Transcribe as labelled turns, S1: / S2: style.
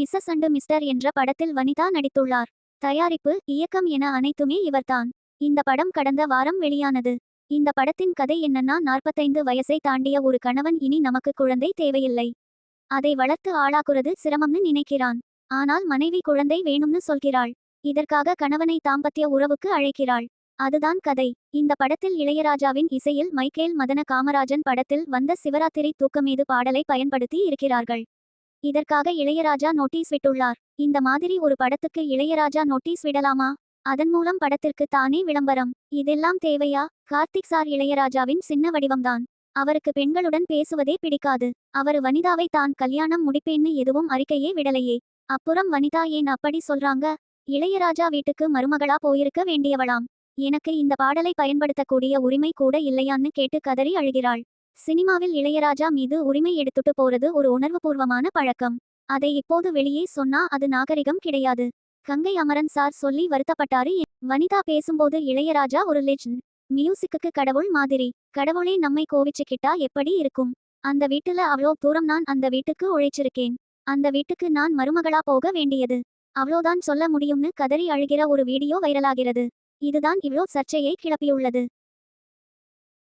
S1: Mrs and mister என்ற படத்தில் வனிதா நடித்துள்ளார். தயாரிப்பு இயக்கம் என அனைத்துமே இவர்தான். இந்த படம் கடந்த வாரம் வெளியானது. இந்த படத்தின் கதை என்னன்னா நாற்பத்தைந்து வயசை தாண்டிய ஒரு கணவன் இனி நமக்கு குழந்தை தேவையில்லை. அதை வளர்த்து ஆளாக்குறது சிரமம்னு நினைக்கிறான். ஆனால் மனைவி குழந்தை வேணும்னு சொல்கிறாள். இதற்காக கணவனை தாம்பத்திய உறவுக்கு அழைக்கிறாள். அதுதான் கதை. இந்த படத்தில் இளையராஜாவின் இசையில் மைக்கேல் மதன காமராஜன் படத்தில் வந்த சிவராத்திரி தூக்கமீது பாடலை பயன்படுத்தி இருக்கிறார்கள். இதற்காக இளையராஜா நோட்டீஸ் விட்டுள்ளார். இந்த மாதிரி ஒரு படத்துக்கு இளையராஜா நோட்டீஸ் விடலாமா? அதன் மூலம் படத்திற்கு தானே விளம்பரம். இதெல்லாம் தேவையா? கார்த்திக் சார் இளையராஜாவின் சின்ன வடிவம்தான். அவருக்கு பெண்களுடன் பேசுவதே பிடிக்காது. அவர் வனிதாவை தான் கல்யாணம் முடிப்பேன்னு எதுவும் அறிக்கையே விடலையே. அப்புறம் வனிதா ஏன் அப்படி சொல்றாங்க? இளையராஜா வீட்டுக்கு மருமகளா போயிருக்க வேண்டியவளாம். எனக்கு இந்த பாடலை பயன்படுத்தக்கூடிய உரிமை கூட இல்லையான்னு கேட்டு கதறி அழுகிறாள். சினிமாவில் இளையராஜா மீது உரிமை எடுத்துட்டு போறது ஒரு உணர்வுபூர்வமான பழக்கம். அதை இப்போது வெளியே சொன்னா அது நாகரிகம் கிடையாது. கங்கை அமரன் சார் சொல்லி வருத்தப்பட்டாரு. வனிதா பேசும்போது இளையராஜா ஒரு லெஜண்ட் மியூசிக்குக்கு கடவுள் மாதிரி. கடவுளே நம்மை கோவிச்சுக்கிட்டா எப்படி இருக்கும்? அந்த வீட்டுல அவ்வளோ தூரம் நான் அந்த வீட்டுக்கு உழைச்சிருக்கேன். அந்த வீட்டுக்கு நான் மருமகளா போக வேண்டியது. அவ்வளோதான் சொல்ல முடியும்னு கதறி அழுகிற ஒரு வீடியோ வைரலாகிறது. இதுதான் இவ்ளோ சர்ச்சையை கிளப்பியுள்ளது.